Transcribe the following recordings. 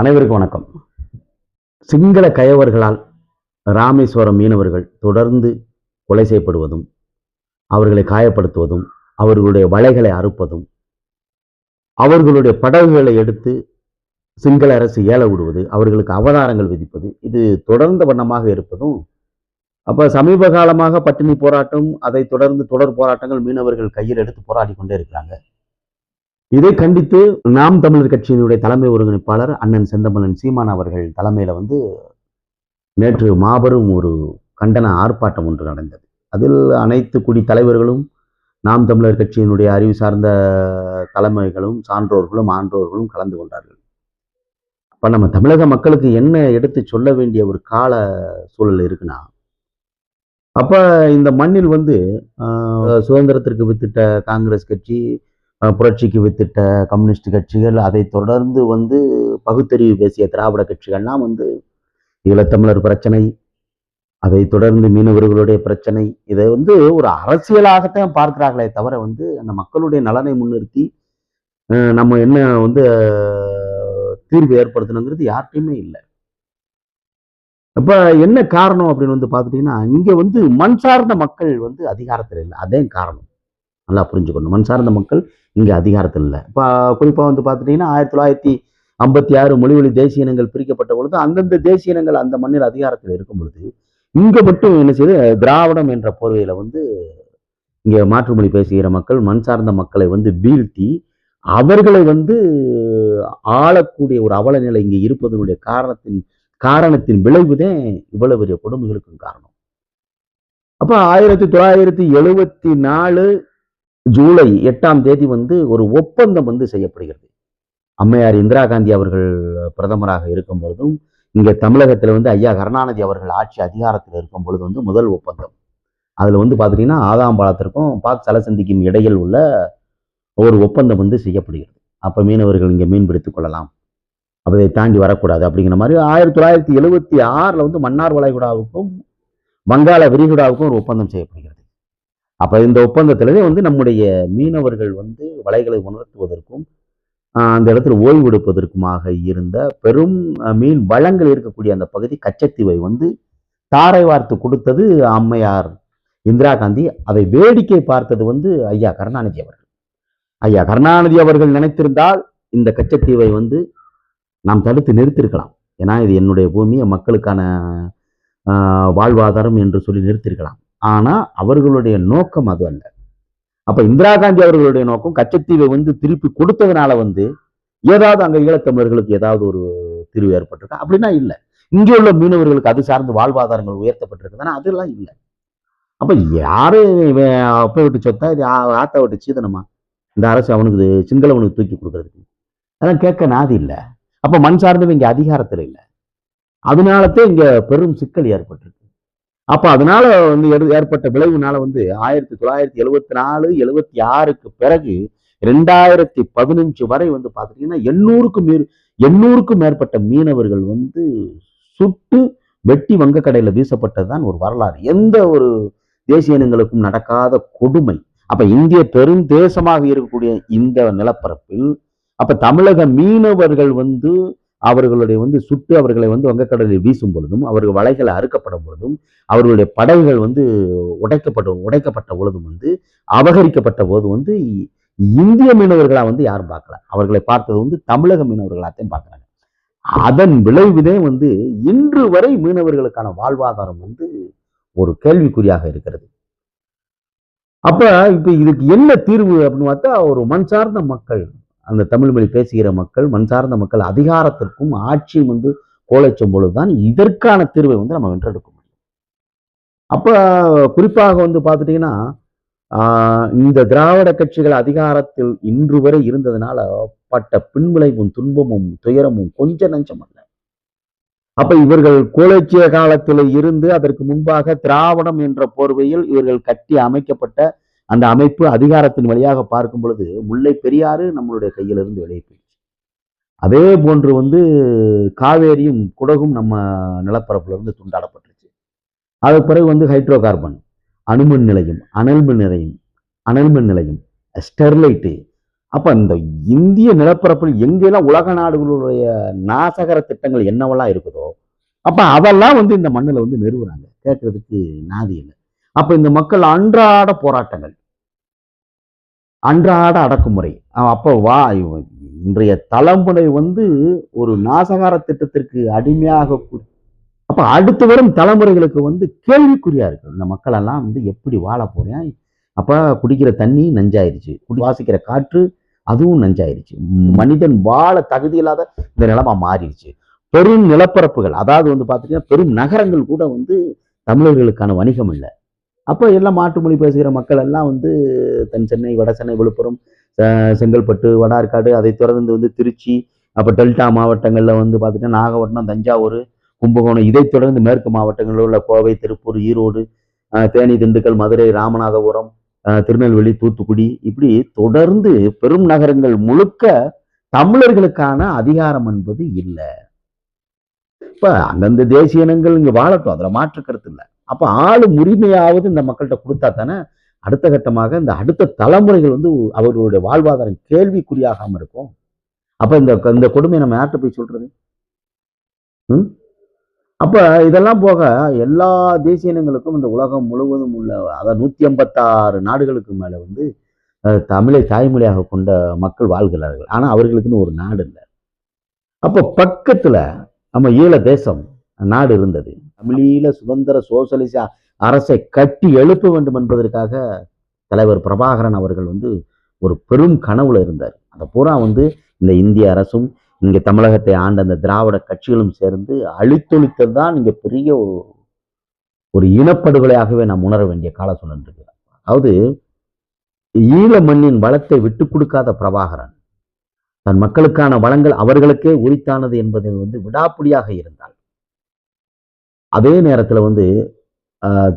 அனைவருக்கும் வணக்கம். சிங்கள கயவர்களால் ராமேஸ்வரம் மீனவர்கள் தொடர்ந்து கொலை செய்யப்படுவதும் அவர்களை காயப்படுத்துவதும் அவர்களுடைய வலைகளை அறுப்பதும் அவர்களுடைய படகுகளை எடுத்து சிங்கள அரசு ஏல விடுவது அவர்களுக்கு அவதாரங்கள் விதிப்பது இது தொடர்ந்த வண்ணமாக இருப்பதும் அப்ப சமீப காலமாக பட்டினி போராட்டம் அதை தொடர்ந்து தொடர் போராட்டங்கள் மீனவர்கள் கையில் எடுத்து போராடி கொண்டே இருக்கிறாங்க. இதை கண்டித்து நாம் தமிழர் கட்சியினுடைய தலைமை ஒருங்கிணைப்பாளர் அண்ணன் செந்தமலன் சீமான் அவர்கள் தலைமையில வந்து நேற்று மாபெரும் ஒரு கண்டன ஆர்ப்பாட்டம் ஒன்று நடந்தது. அதில் அனைத்து குடி தலைவர்களும் நாம் தமிழர் கட்சியினுடைய அறிவு சார்ந்த தலைமைகளும் சான்றோர்களும் ஆன்றோர்களும் கலந்து கொண்டார்கள். அப்ப நம்ம தமிழக மக்களுக்கு என்ன எடுத்து சொல்ல வேண்டிய ஒரு கால சூழல் இருக்குன்னா அப்ப இந்த மண்ணில் வந்து ஆஹ், சுதந்திரத்திற்கு வித்திட்ட காங்கிரஸ் கட்சி புரட்சிக்கு வித்திட்ட கம்யூனிஸ்ட் கட்சிகள் அதை தொடர்ந்து வந்து பகுத்தறிவு பேசிய திராவிட கட்சிகள்லாம் வந்து ஈழத்தமிழர் பிரச்சனை அதை தொடர்ந்து மீனவர்களுடைய பிரச்சனை இதை வந்து ஒரு அரசியலாகத்தான் பார்க்கிறார்களே தவிர வந்து அந்த மக்களுடைய நலனை முன்னிறுத்தி நம்ம என்ன வந்து தீர்வு ஏற்படுத்தணுங்கிறது யார்கிட்டையுமே இல்லை. அப்போ என்ன காரணம் அப்படின்னு வந்து பார்த்துட்டீங்கன்னா இங்கே வந்து மண் சார்ந்த மக்கள் வந்து அதிகாரத்தில் இல்லை. அதே காரணம். நல்லா புரிஞ்சுக்கணும். மண் சார்ந்த மக்கள் இங்கே அதிகாரத்தில் இல்லை. இப்போ குறிப்பாக வந்து பார்த்துட்டிங்கன்னா ஆயிரத்தி தொள்ளாயிரத்தி ஐம்பத்தி ஆறு மொழிவழி தேசிய இனங்கள் பிரிக்கப்பட்ட பொழுது அந்தந்த தேசிய இனங்கள் அந்த மண்ணில் அதிகாரத்தில் இருக்கும் பொழுது இங்கே மட்டும் என்ன செய்யுது திராவிடம் என்ற போர்வையில் வந்து இங்கே மாற்றுமொழி பேசுகிற மக்கள் மண் சார்ந்த மக்களை வந்து வீழ்த்தி அவர்களை வந்து ஆளக்கூடிய ஒரு அவல நிலை இங்கே இருப்பதனுடைய காரணத்தின் காரணத்தின் விளைவுதான் இவ்வளவு பெரிய கொடுமைகளுக்கும் காரணம். அப்போ ஆயிரத்தி தொள்ளாயிரத்தி எழுபத்தி நாலு ஜூலை எட்டாம் தேதி வந்து ஒரு ஒப்பந்தம் வந்து செய்யப்படுகிறது. அம்மையார் இந்திரா காந்தி அவர்கள் பிரதமராக இருக்கும் பொழுதும் இங்கே தமிழகத்தில் வந்து ஐயா கருணாநிதி அவர்கள் ஆட்சி அதிகாரத்தில் இருக்கும் பொழுது வந்து முதல் ஒப்பந்தம். அதில் வந்து பார்த்துட்டிங்கன்னா ஆதாம்பாளத்திற்கும் பாக் சலசந்திக்கும் இடையில் உள்ள ஒரு ஒப்பந்தம் வந்து செய்யப்படுகிறது. அப்போ மீனவர்கள் இங்கே மீன் பிடித்துக் கொள்ளலாம். அப்ப இதை தாண்டி வரக்கூடாது அப்படிங்கிற மாதிரி ஆயிரத்தி தொள்ளாயிரத்தி எழுபத்தி ஆறில் வந்து மன்னார் வளைகுடாவுக்கும் வங்காள விரிகுடாவுக்கும் ஒரு ஒப்பந்தம் செய்யப்படுகிறது. அப்போ இந்த ஒப்பந்தத்திலே வந்து நம்முடைய மீனவர்கள் வந்து வலைகளை உணர்த்துவதற்கும் அந்த இடத்துல ஓய்வு எடுப்பதற்குமாக இருந்த பெரும் மீன் வளங்கள் இருக்கக்கூடிய அந்த பகுதி கச்சத்தீவை வந்து தாரை வார்த்து கொடுத்தது அம்மையார் இந்திரா காந்தி. அதை வேடிக்கை பார்த்தது வந்து ஐயா கருணாநிதி அவர்கள். ஐயா கருணாநிதி அவர்கள் நினைத்திருந்தால் இந்த கச்சத்தீவை வந்து நாம் தடுத்து நிறுத்திருக்கலாம். ஏன்னா இது என்னுடைய பூமி மக்களுக்கான ஆஹ், வாழ்வாதாரம் என்று சொல்லி நிறுத்திருக்கலாம். ஆனா அவர்களுடைய நோக்கம் அது அல்ல. அப்ப இந்திரா காந்தி அவர்களுடைய நோக்கம் கச்சத்தீவை வந்து திருப்பி கொடுத்ததுனால வந்து ஏதாவது அங்க ஈழத்தமிழர்களுக்கு ஏதாவது ஒரு தீர்வு ஏற்பட்டிருக்கா? அப்படின்னா இல்லை. இங்கே உள்ள மீனவர்களுக்கு அது சார்ந்து வாழ்வாதாரங்கள் உயர்த்தப்பட்டிருக்குதுன்னா அதெல்லாம் இல்லை. அப்ப யாரு அப்பை விட்டு சொத்தா? இது ஆத்தா விட்டு சீதனமா? இந்த அரசு அவனுக்கு சிங்களவனுக்கு தூக்கி கொடுக்கறதுக்கு. அதெல்லாம் கேட்க நாதி இல்லை. அப்ப மண் சார்ந்தவங்க இங்க அதிகாரத்தில் இல்லை. அதனாலத்தே இங்க பெரும் சிக்கல் ஏற்பட்டிருக்கு. அப்போ அதனால வந்து ஏற்பட்ட விளைவுனால வந்து ஆயிரத்தி தொள்ளாயிரத்தி எழுவத்தி நாலு எழுவத்தி ஆறுக்கு பிறகு ரெண்டாயிரத்தி பதினஞ்சு வரை வந்து பார்த்துட்டீங்கன்னா எண்ணூறுக்கும் மீறி எண்ணூறுக்கும் மேற்பட்ட மீனவர்கள் வந்து சுட்டு வெட்டி வங்கக்கடையில வீசப்பட்டதுதான் ஒரு வரலாறு. எந்த ஒரு தேசிய இனங்களுக்கும் நடக்காத கொடுமை. அப்ப இந்திய பெரும் தேசமாக இருக்கக்கூடிய இந்த நிலப்பரப்பில் அப்ப தமிழக மீனவர்கள் வந்து அவர்களுடைய வந்து சுட்டு அவர்களை வந்து வங்கக்கடலில் வீசும் பொழுதும் அவர்கள் வலைகளை அறுக்கப்படும் பொழுதும் அவர்களுடைய படகுகள் வந்து உடைக்கப்பட்ட உடைக்கப்பட்ட பொழுதும் வந்து அபகரிக்கப்பட்ட போது வந்து இந்திய மீனவர்களா வந்து யாரும் பார்க்கல. அவர்களை பார்த்தது வந்து தமிழக மீனவர்களாத்தையும் பார்க்குறாங்க. அதன் விளைவுதே வந்து இன்று வரை மீனவர்களுக்கான வாழ்வாதாரம் வந்து ஒரு கேள்விக்குறியாக இருக்கிறது. அப்ப இப்ப இதுக்கு என்ன தீர்வு அப்படின்னு பார்த்தா ஒரு மண் சார்ந்த மக்கள் அந்த தமிழ் மொழி பேசுகிற மக்கள் மண் சார்ந்த மக்கள் அதிகாரத்திற்கும் ஆட்சியும் வந்து கோலைச்சும் பொழுதுதான் இதற்கான தீர்வை வந்து நம்ம வென்றெடுக்க முடியும். அப்ப குறிப்பாக வந்து பார்த்துட்டீங்கன்னா ஆஹ் இந்த திராவிட கட்சிகள் அதிகாரத்தில் இன்று வரை இருந்ததுனால பட்ட பின்விளைவும் துன்பமும் துயரமும் கொஞ்ச நஞ்சம் அல்ல. அப்ப இவர்கள் கோலச்சிய காலத்தில் இருந்து அதற்கு முன்பாக திராவிடம் என்ற போர்வையில் இவர்கள் கட்டி அமைக்கப்பட்ட அந்த அமைப்பு அதிகாரத்தின் வழியாக பார்க்கும் பொழுது முல்லை பெரியாறு நம்மளுடைய கையிலிருந்து வெளியே போயிடுச்சு. அதே போன்று வந்து காவேரியும் குடகும் நம்ம நிலப்பரப்புல இருந்து துண்டாடப்பட்டுருச்சு. அதுக்கு பிறகு வந்து ஹைட்ரோ கார்பன் அணுமின் நிலையம் அனல் மின் நிலையம் அனல் மின் நிலையம் ஸ்டெர்லைட்டு. அப்போ இந்த இந்திய நிலப்பரப்பில் எங்கெல்லாம் உலக நாடுகளுடைய நாசகர திட்டங்கள் என்னவெல்லாம் இருக்குதோ அப்போ அதெல்லாம் வந்து இந்த மண்ணில் வந்து நிறுவுறாங்க. கேட்கறதுக்கு நாதி இல்லை. அப்போ இந்த மக்கள் அன்றாட போராட்டங்கள் அன்றாட அடக்குமுறை. அப்போ வா இன்றைய தலைமுறை வந்து ஒரு நாசகார திட்டத்திற்கு அடிமையாக அப்போ அடுத்து வரும் தலைமுறைகளுக்கு வந்து கேள்விக்குறியா இருக்கு. இந்த மக்களெல்லாம் வந்து எப்படி வாழ போறேன்? அப்போ குடிக்கிற தண்ணி நஞ்சாயிருச்சு. குடி வாசிக்கிற காற்று அதுவும் நஞ்சாயிருச்சு. மனிதன் வாழ தகுதி இல்லாத இந்த நிலமா மாறிடுச்சு. பெரும் நிலப்பரப்புகள் அதாவது வந்து பார்த்தீங்கன்னா பெரும் நகரங்கள் கூட வந்து தமிழர்களுக்கான வணிகம் இல்லை. அப்போ எல்லாம் மாட்டு மொழி பேசுகிற மக்கள் எல்லாம் வந்து தென் சென்னை வட சென்னை விழுப்புரம் செங்கல்பட்டு வடார்காடு அதை தொடர்ந்து வந்து திருச்சி அப்போ டெல்டா மாவட்டங்களில் வந்து பார்த்துட்டா நாகப்பட்டினம் தஞ்சாவூர் கும்பகோணம் இதை தொடர்ந்து மேற்கு மாவட்டங்களில் உள்ள கோவை திருப்பூர் ஈரோடு அஹ் தேனி திண்டுக்கல் மதுரை ராமநாதபுரம் அஹ் திருநெல்வேலி தூத்துக்குடி இப்படி தொடர்ந்து பெரும் நகரங்கள் முழுக்க தமிழர்களுக்கான அதிகாரம் என்பது இல்லை. இப்ப அந்தந்த தேசிய இனங்கள் இங்க வாழட்டும் அதுல மாற்று கருத்து இல்லை. அப்போ ஆளும் உரிமையாவது இந்த மக்கள்கிட்ட கொடுத்தா தானே அடுத்த கட்டமாக இந்த அடுத்த தலைமுறைகள் வந்து அவர்களுடைய வாழ்வாதாரம் கேள்விக்குறியாகாமல் இருக்கும். அப்போ இந்த இந்த கொடுமையை நம்ம யார்கிட்ட போய் சொல்கிறது ம்? அப்போ இதெல்லாம் போக எல்லா தேசிய இனங்களுக்கும் இந்த உலகம் முழுவதும் உள்ள அதாவது நூற்றி ஐம்பத்தாறு நாடுகளுக்கு மேலே வந்து தமிழை தாய்மொழியாக கொண்ட மக்கள் வாழ்கிறார்கள். ஆனால் அவர்களுக்குன்னு ஒரு நாடு இல்லை. அப்போ பக்கத்தில் நம்ம ஈழ தேசம் நாடு இருந்தது. தமிழீழ சுதந்திர சோசலிச அரசை கட்டி எழுப்ப வேண்டும் என்பதற்காக தலைவர் பிரபாகரன் அவர்கள் வந்து ஒரு பெரும் கனவுல இருந்தார். அதை பூரா வந்து இந்த இந்திய அரசும் இங்க தமிழகத்தை ஆண்ட அந்த திராவிட கட்சிகளும் சேர்ந்து அழித்தொழித்தது தான் இங்க பெரிய ஒரு ஒரு இனப்படுகொலையாகவே நாம் உணர வேண்டிய கால சூழல் இருக்கு. அதாவது ஈழ மண்ணின் வளத்தை விட்டு கொடுக்காத பிரபாகரன் தன் மக்களுக்கான வளங்கள் அவர்களுக்கே உரித்தானது என்பதில் வந்து விடாப்பிடியாக இருந்தால் அதே நேரத்துல வந்து ஆஹ்,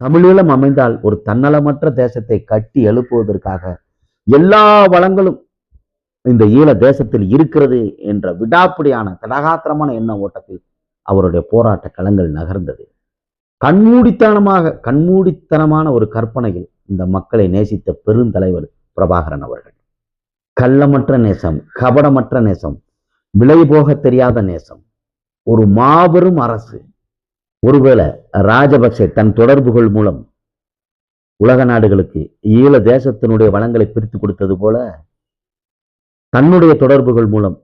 தமிழீழம் அமைந்தால் ஒரு தன்னலமற்ற தேசத்தை கட்டி எழுப்புவதற்காக எல்லா வளங்களும் இந்த ஈழ தேசத்தில் இருக்கிறது என்ற விடாப்பிடியான தடகாத்திரமான எண்ண ஓட்டத்தில் அவருடைய போராட்ட களங்கள் நகர்ந்தது. கண்மூடித்தனமாக கண்மூடித்தனமான ஒரு கற்பனையில் இந்த மக்களை நேசித்த பெருந்தலைவர் பிரபாகரன் அவர்கள். கள்ளமற்ற நேசம் கபடமற்ற நேசம் விலை போக தெரியாத நேசம் ஒரு மாபெரும் அரசு ஒருவேளை ராஜபக்சே தன் தொடர்புகள் மூலம் உலக நாடுகளுக்கு ஈழ தேசத்தினுடைய வளங்களை பிரித்து கொடுத்தது போல தன்னுடைய தொடர்புகள் மூலம்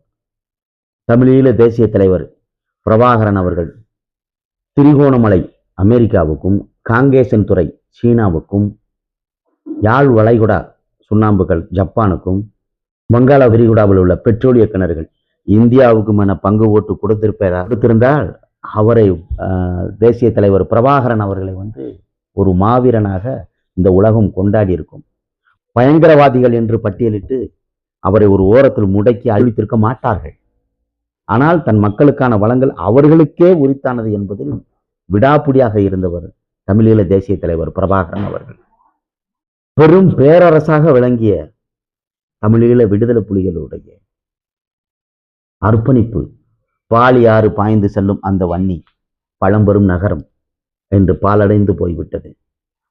தமிழீழ தேசிய தலைவர் பிரபாகரன் அவர்கள் திரிகோணமலை அமெரிக்காவுக்கும் காங்கேசன் துறை சீனாவுக்கும் யாழ் வளைகுடா சுண்ணாம்புகள் ஜப்பானுக்கும் வங்காள விரிகுடாவில் உள்ள பெட்ரோலிய கிணறுகள் இந்தியாவுக்கும் என பங்கு ஓட்டு கொடுத்திருப்பார் கொடுத்திருந்தால் அவரை ஆஹ், தேசிய தலைவர் பிரபாகரன் அவர்களை வந்து ஒரு மாவீரனாக இந்த உலகம் கொண்டாடி இருக்கும். பயங்கரவாதிகள் என்று பட்டியலிட்டு அவரை ஒரு ஓரத்தில் முடக்கி அழித்திருக்க மாட்டார்கள். ஆனால் தன் மக்களுக்கான வளங்கள் அவர்களுக்கே உரித்தானது என்பதில் விடாப்புடியாக இருந்தவர் தமிழீழ தேசிய தலைவர் பிரபாகரன் அவர்கள். பெரும் பேரரசாக விளங்கிய தமிழீழ விடுதலை புலிகளுடைய அர்ப்பணிப்பு பாலியாறு பாய்ந்து செல்லும் அந்த வன்னி பழம்பெரும் நகரம் என்று பாலடைந்து போய்விட்டது.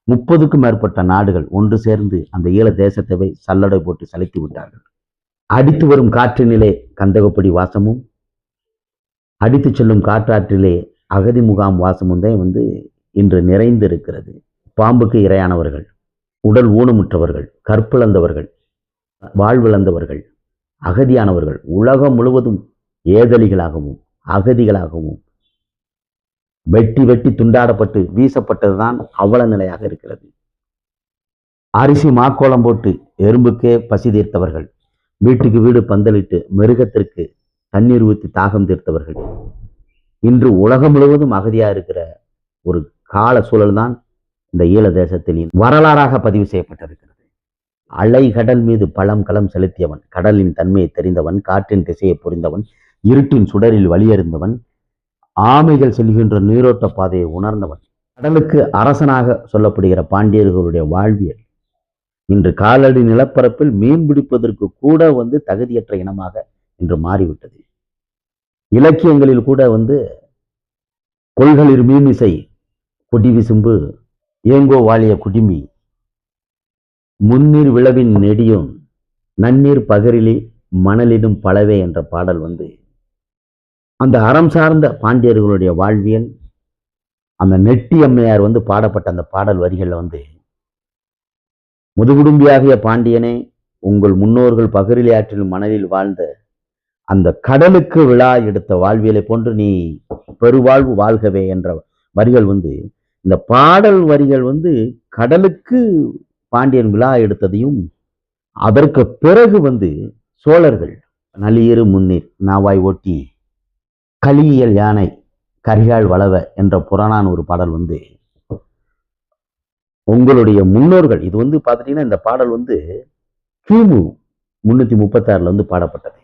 முப்பதுக்கும் மேற்பட்ட நாடுகள் ஒன்று சேர்ந்து அந்த ஈழ தேசத்தை சல்லடை போட்டு சலித்து விட்டார்கள். அடித்து வரும் காற்றினிலே கந்தகப்படி வாசமும் அடித்து செல்லும் காற்றாற்றிலே அகதி முகாம் வாசமும் தான் வந்து இன்று நிறைந்து இருக்கிறது பாம்புக்கு இரையானவர்கள் உடல் ஊனமுற்றவர்கள் கற்பிழந்தவர்கள் வாழ்விழந்தவர்கள் அகதியானவர்கள் உலகம் முழுவதும் ஏதலிகளாகவும் அகதிகளாகவும் வெட்டி வெட்டி துண்டாடப்பட்டு வீசப்பட்டதுதான் அவல நிலையாக இருக்கிறது. அரிசி மாக்கோலம் போட்டு எறும்புக்கே பசி தீர்த்தவர்கள் வீட்டுக்கு வீடு பந்தலிட்டு மிருகத்திற்கு தண்ணீர் ஊற்றி தாகம் தீர்த்தவர்கள். இன்று உலகம் முழுவதும் அகதியா இருக்கிற ஒரு கால சூழல் தான் இந்த ஈழ தேசத்தில் வரலாறாக பதிவு செய்யப்பட்டிருக்கிறது. அலை கடல் மீது பழம் களம் செலுத்தியவன் கடலின் தன்மையை தெரிந்தவன் காற்றின் திசையை புரிந்தவன் இருட்டின் சுடரில் வழியறிந்தவன் ஆமைகள் செல்கின்ற நீரோட்ட பாதையை உணர்ந்தவன். கடலுக்கு அரசனாக சொல்லப்படுகிற பாண்டியர்களுடைய வாழ்வியல். இன்று காலடி நிலப்பரப்பில் மீன் பிடிப்பதற்கு கூட வந்து தகுதியற்ற இனமாக இன்று மாறிவிட்டது. இலக்கியங்களில் கூட வந்து கொள்களிர் மீமிசை கொடி விசும்பு ஏங்கோ வாழிய குடிமி முன்னீர் விளவின் நெடியும் நன்னீர் பகரிலே மணலிடும் பலவே என்ற பாடல் வந்து அந்த அறம் சார்ந்த பாண்டியர்களுடைய வாழ்வியல் அந்த நெட்டி அம்மையார் வந்து பாடப்பட்ட அந்த பாடல் வரிகளில் வந்து முதுகுடும்பியாகிய பாண்டியனே உங்கள் முன்னோர்கள் பகிரிலி ஆற்றிலும் மணலில் வாழ்ந்த அந்த கடலுக்கு விழா எடுத்த வாழ்வியலை போன்று நீ பெருவாழ்வு வாழ்கவே என்ற வரிகள் வந்து இந்த பாடல் வரிகள் வந்து கடலுக்கு பாண்டியன் விழா எடுத்ததையும் அதற்கு பிறகு வந்து சோழர்கள் நளியிரு முன்னீர் நாவாய் ஓட்டி கலியியல் யானை கரிகால் வளவ என்ற புறநான் ஒரு பாடல் வந்து உங்களுடைய முன்னோர்கள் இது வந்து பார்த்துட்டீங்கன்னா இந்த பாடல் வந்து கிமு முன்னூத்தி முப்பத்தாறில் வந்து பாடப்பட்டது.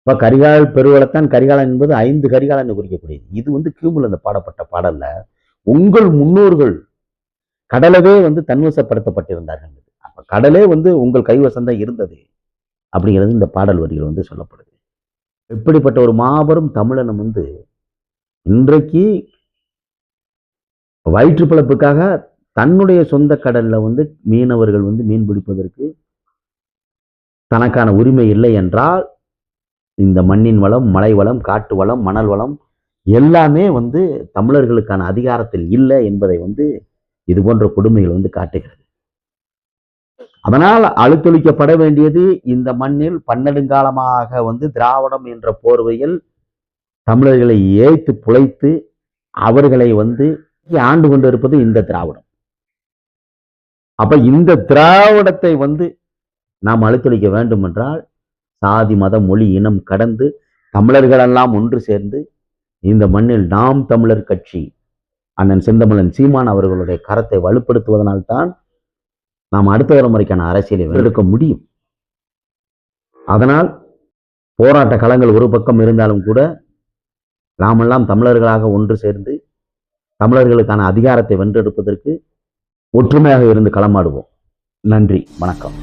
இப்போ கரிகால் பெருவளத்தான் கரிகாலன் என்பது ஐந்து கரிகாலன் குறிக்கக்கூடியது. இது வந்து கியூமில் இந்த பாடப்பட்ட பாடல்ல உங்கள் முன்னோர்கள் கடலவே வந்து தன்வசப்படுத்தப்பட்டிருந்தார்கள். அப்ப கடலே வந்து உங்கள் கைவசம் தான் இருந்தது அப்படிங்கிறது இந்த பாடல் வரிகள் வந்து சொல்லப்படுது. இப்படிப்பட்ட ஒரு மாபெரும் தமிழனம் வந்து இன்றைக்கு வயிற்று பிழப்புக்காக தன்னுடைய சொந்த கடல்ல வந்து மீனவர்கள் வந்து மீன் பிடிப்பதற்கு தனக்கான உரிமை இல்லை என்றால் இந்த மண்ணின் வளம் மலை வளம் காட்டு வளம் மணல் வளம் எல்லாமே வந்து தமிழர்களுக்கான அதிகாரத்தில் இல்லை என்பதை வந்து இது போன்ற கொடுமைகள் வந்து காட்டுகிறது. அதனால் அழுத்தொழிக்கப்பட வேண்டியது இந்த மண்ணில் பன்னெடுங்காலமாக வந்து திராவிடம் என்ற போர்வையில் தமிழர்களை ஏய்த்து புழைத்து அவர்களை வந்து ஆண்டு கொண்டு இருப்பது இந்த திராவிடம். அப்ப இந்த திராவிடத்தை வந்து நாம் அழுத்தொழிக்க வேண்டும் என்றால் சாதி மத மொழி இனம் கடந்து தமிழர்களெல்லாம் ஒன்று சேர்ந்து இந்த மண்ணில் நாம் தமிழர் கட்சி அண்ணன் செந்தமிழன் சீமான் அவர்களுடைய கரத்தை வலுப்படுத்துவதனால்தான் நாம் அடுத்த தலைமுறைக்கான அரசியலை எடுக்க முடியும். அதனால் போராட்ட களங்கள் ஒரு பக்கம் இருந்தாலும் கூட நாமெல்லாம் தமிழர்களாக ஒன்று சேர்ந்து தமிழர்களுக்கான அதிகாரத்தை வென்றெடுப்பதற்கு ஒற்றுமையாக இருந்து களமாடுவோம். நன்றி வணக்கம்.